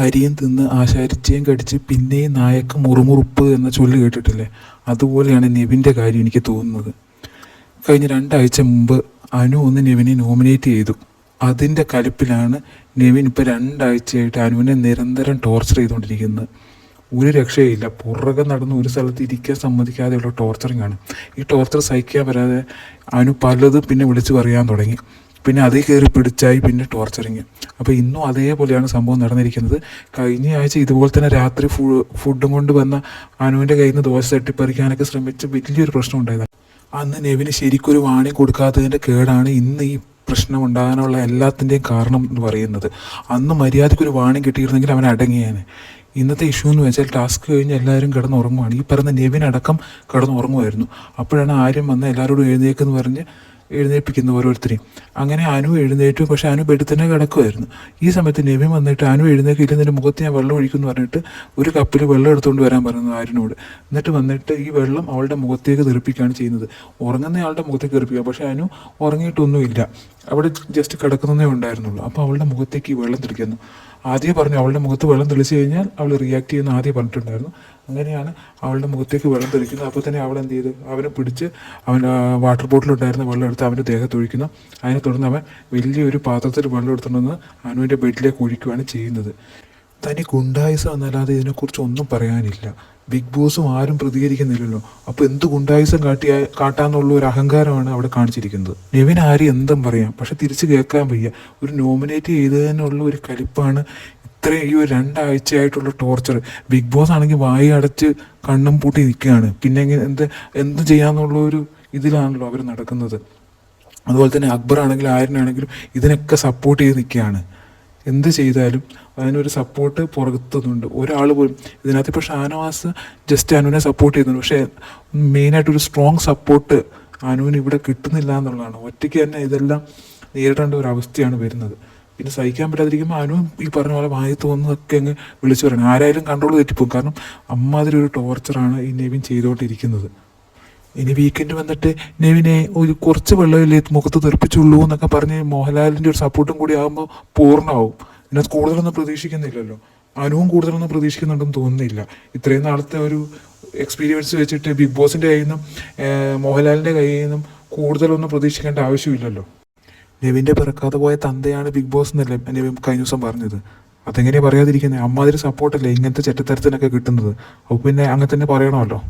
അരിയും തിന്ന് ആശാരിച്ചയും കടിച്ച് പിന്നെയും നായക്ക് മുറുമുറുപ്പ് എന്ന ചൊല്ല് കേട്ടിട്ടില്ലേ? അതുപോലെയാണ് നെവിന്റെ കാര്യം എനിക്ക് തോന്നുന്നത്. കഴിഞ്ഞ രണ്ടാഴ്ച മുമ്പ് അനു ഒന്ന് നെവിനെ നോമിനേറ്റ് ചെയ്തു. അതിന്റെ കലിപ്പിലാണ് നെവിൻ ഇപ്പോൾ രണ്ടാഴ്ചയായിട്ട് അനുവിനെ നിരന്തരം ടോർച്ചർ ചെയ്തുകൊണ്ടിരിക്കുന്നത്. ഒരു രക്ഷയില്ല. പുറകെ നടന്ന് ഒരു സ്ഥലത്ത് ഇരിക്കാൻ സമ്മതിക്കാതെയുള്ള ടോർച്ചറിങ് ആണ് ഈ ടോർച്ചർ സഹിക്കാൻ വരാതെ അനു പലതും പിന്നെ വിളിച്ചു പറയാൻ തുടങ്ങി. പിന്നെ അതേ കയറി പിടിച്ചായി പിന്നെ ടോർച്ചറിങ് അപ്പോൾ ഇന്നും അതേപോലെയാണ് സംഭവം നടന്നിരിക്കുന്നത്. കഴിഞ്ഞ ആഴ്ച ഇതുപോലെ തന്നെ രാത്രി ഫു ഫുഡും കൊണ്ട് വന്ന അനുവിന്റെ കയ്യിൽ നിന്ന് ദോശ തട്ടിപ്പറിക്കാനൊക്കെ ശ്രമിച്ച് വലിയൊരു പ്രശ്നം ഉണ്ടായതാണ് അന്ന് നെവിന് ശരിക്കൊരു വാണി കൊടുക്കാത്തതിന്റെ കേടാണ് ഇന്ന് ഈ പ്രശ്നം ഉണ്ടാകാനുള്ള എല്ലാത്തിന്റെയും കാരണം എന്ന് പറയുന്നത്. അന്ന് മര്യാദയ്ക്ക് ഒരു വാണി കിട്ടിയിരുന്നെങ്കിൽ അവൻ അടങ്ങിയേനെ. ഇന്നത്തെ ഇഷ്യൂ എന്ന് വെച്ചാൽ ടാസ്ക് കഴിഞ്ഞ് എല്ലാവരും കിടന്നുറങ്ങുവാണ്. ഈ പറയുന്ന നെവിൻ അടക്കം കിടന്നുറങ്ങുമായിരുന്നു അപ്പോഴാണ് ആര്യം വന്ന് എല്ലാവരോടും എഴുന്നേക്കെന്ന് പറഞ്ഞ് എഴുന്നേൽപ്പിക്കുന്നു ഓരോരുത്തരെയും. അങ്ങനെ അനു എഴുന്നേറ്റു പക്ഷെ അനു ബെഡിൽ തന്നെ കിടക്കുമായിരുന്നു ഈ സമയത്ത് നബി വന്നിട്ട് അനു എഴുന്നേക്കില്ല നിന്റെ മുഖത്ത് ഞാൻ വെള്ളം ഒഴിക്കുമെന്ന് പറഞ്ഞിട്ട് ഒരു കപ്പിൽ വെള്ളം എടുത്തുകൊണ്ട് വരാൻ പറഞ്ഞു ആരിനോട്. എന്നിട്ട് വന്നിട്ട് ഈ വെള്ളം അവളുടെ മുഖത്തേക്ക് തെറിപ്പിക്കുകയാണ് ചെയ്യുന്നത്. ഉറങ്ങുന്ന ആളുടെ മുഖത്തേക്ക് തെറിപ്പിക്കുക പക്ഷെ അനു ഉറങ്ങിയിട്ടൊന്നുമില്ല. അവിടെ ജസ്റ്റ് കിടക്കുന്നതേ ഉണ്ടായിരുന്നുള്ളൂ. അപ്പോൾ അവളുടെ മുഖത്തേക്ക് ഈ വെള്ളം തെളിക്കുന്നു ആദ്യം പറഞ്ഞു അവളുടെ മുഖത്ത് വെള്ളം തെളിച്ച് കഴിഞ്ഞാൽ അവൾ റിയാക്ട് ചെയ്യുന്ന ആദ്യം പറഞ്ഞിട്ടുണ്ടായിരുന്നു. അങ്ങനെയാണ് അവളുടെ മുഖത്തേക്ക് വെള്ളം തെളിക്കുന്നത്. അപ്പോൾ തന്നെ അവൾ എന്ത് ചെയ്തു? അവനെ പിടിച്ച് അവൻ വാട്ടർ ബോട്ടിലുണ്ടായിരുന്ന വെള്ളം എടുത്ത് അവന്റെ ദേഹത്ത് ഒഴിക്കുന്നു. അതിനെ തുടർന്ന് അവൻ വലിയൊരു പാത്രത്തിൽ വെള്ളം എടുത്തുകൊണ്ടുവന്ന് അനുവിന്റെ ബെഡിലേക്ക് ഒഴിക്കുകയാണ് ചെയ്യുന്നത്. തനി ഗുണ്ടായുസം എന്നല്ലാതെ ഇതിനെക്കുറിച്ച് ഒന്നും പറയാനില്ല. ബിഗ് ബോസും ആരും പ്രതികരിക്കുന്നില്ലല്ലോ. അപ്പോൾ എന്ത് ഗുണ്ടായുസം കാട്ടിയ കാട്ടാന്നുള്ള ഒരു അഹങ്കാരമാണ് അവിടെ കാണിച്ചിരിക്കുന്നത്. നെവിൻ ആര് എന്തും പറയാം. പക്ഷെ തിരിച്ചു കേൾക്കാൻ വയ്യ. ഒരു നോമിനേറ്റ് ചെയ്തതിനുള്ള ഒരു കലിപ്പാണ് ഇത്രയും ഈ ഒരു രണ്ടാഴ്ചയായിട്ടുള്ള ടോർച്ചർ ബിഗ് ബോസ് ആണെങ്കിൽ വായി അടച്ച് കണ്ണും പൂട്ടി നിൽക്കുകയാണ്. പിന്നെ എന്ത് എന്ത് ചെയ്യാന്നുള്ള ഒരു ഇതിലാണല്ലോ അവർ നടക്കുന്നത്. അതുപോലെ തന്നെ അക്ബർ ആണെങ്കിലും ആര്യനാണെങ്കിലും ഇതിനൊക്കെ സപ്പോർട്ട് ചെയ്ത് നിൽക്കുകയാണ്. എന്ത് ചെയ്താലും അതിനൊരു സപ്പോർട്ട് പുറത്തുന്നുണ്ട് ഒരാൾ പോലും ഇതിനകത്ത് ഇപ്പോൾ ഷാനവാസ് ജസ്റ്റ് അനുവിനെ സപ്പോർട്ട് ചെയ്യുന്നുണ്ട്. പക്ഷേ മെയിനായിട്ട് ഒരു സ്ട്രോങ് സപ്പോർട്ട് അനുവിന് ഇവിടെ കിട്ടുന്നില്ല എന്നുള്ളതാണ്. ഒറ്റയ്ക്ക് തന്നെ ഇതെല്ലാം നേരിടേണ്ട ഒരു അവസ്ഥയാണ് വരുന്നത്. പിന്നെ സഹിക്കാൻ പറ്റാതിരിക്കുമ്പോൾ അനുവും ഈ പറഞ്ഞ പോലെ വായി തോന്നുന്നതൊക്കെ അങ്ങ് വിളിച്ചു പറയണം. ആരായാലും കൺട്രോൾ തെറ്റിപ്പോകും കാരണം അമ്മാതിരി ഒരു ടോർച്ചറാണ് ഈ നെവിൻ ചെയ്തുകൊണ്ടിരിക്കുന്നത്. ഇനി വീക്കെൻഡ് വന്നിട്ട് നെവിനെ ഒരു കുറച്ച് വെള്ളമില്ലേ മുഖത്ത് തെറിപ്പിച്ചുള്ളൂ എന്നൊക്കെ പറഞ്ഞ് മോഹൻലാലിന്റെ ഒരു സപ്പോർട്ടും കൂടി ആകുമ്പോൾ പൂർണമാവും. പിന്നെ കൂടുതലൊന്നും പ്രതീക്ഷിക്കുന്നില്ലല്ലോ. അനുവും കൂടുതലൊന്നും പ്രതീക്ഷിക്കുന്നുണ്ടെന്ന് തോന്നുന്നില്ല. ഇത്രയും നാളത്തെ ഒരു എക്സ്പീരിയൻസ് വെച്ചിട്ട് ബിഗ് ബോസിന്റെ കയ്യിൽ നിന്നും മോഹൻലാലിന്റെ കയ്യിൽ നിന്നും കൂടുതലൊന്നും പ്രതീക്ഷിക്കേണ്ട ആവശ്യമില്ലല്ലോ. നെവിന്റെ പിറക്കാതെ പോയ തന്തയാണ് ബിഗ് ബോസ് എന്നല്ലേ നെവിൻ കഴിഞ്ഞ ദിവസം പറഞ്ഞത്? അതെങ്ങനെയാണ് പറയാതിരിക്കുന്നത് അമ്മാതിരി സപ്പോർട്ടല്ലേ ഇങ്ങനത്തെ ചെറ്റത്തരത്തിനൊക്കെ കിട്ടുന്നത്? അപ്പോൾ പിന്നെ അങ്ങനെ തന്നെ പറയണമല്ലോ.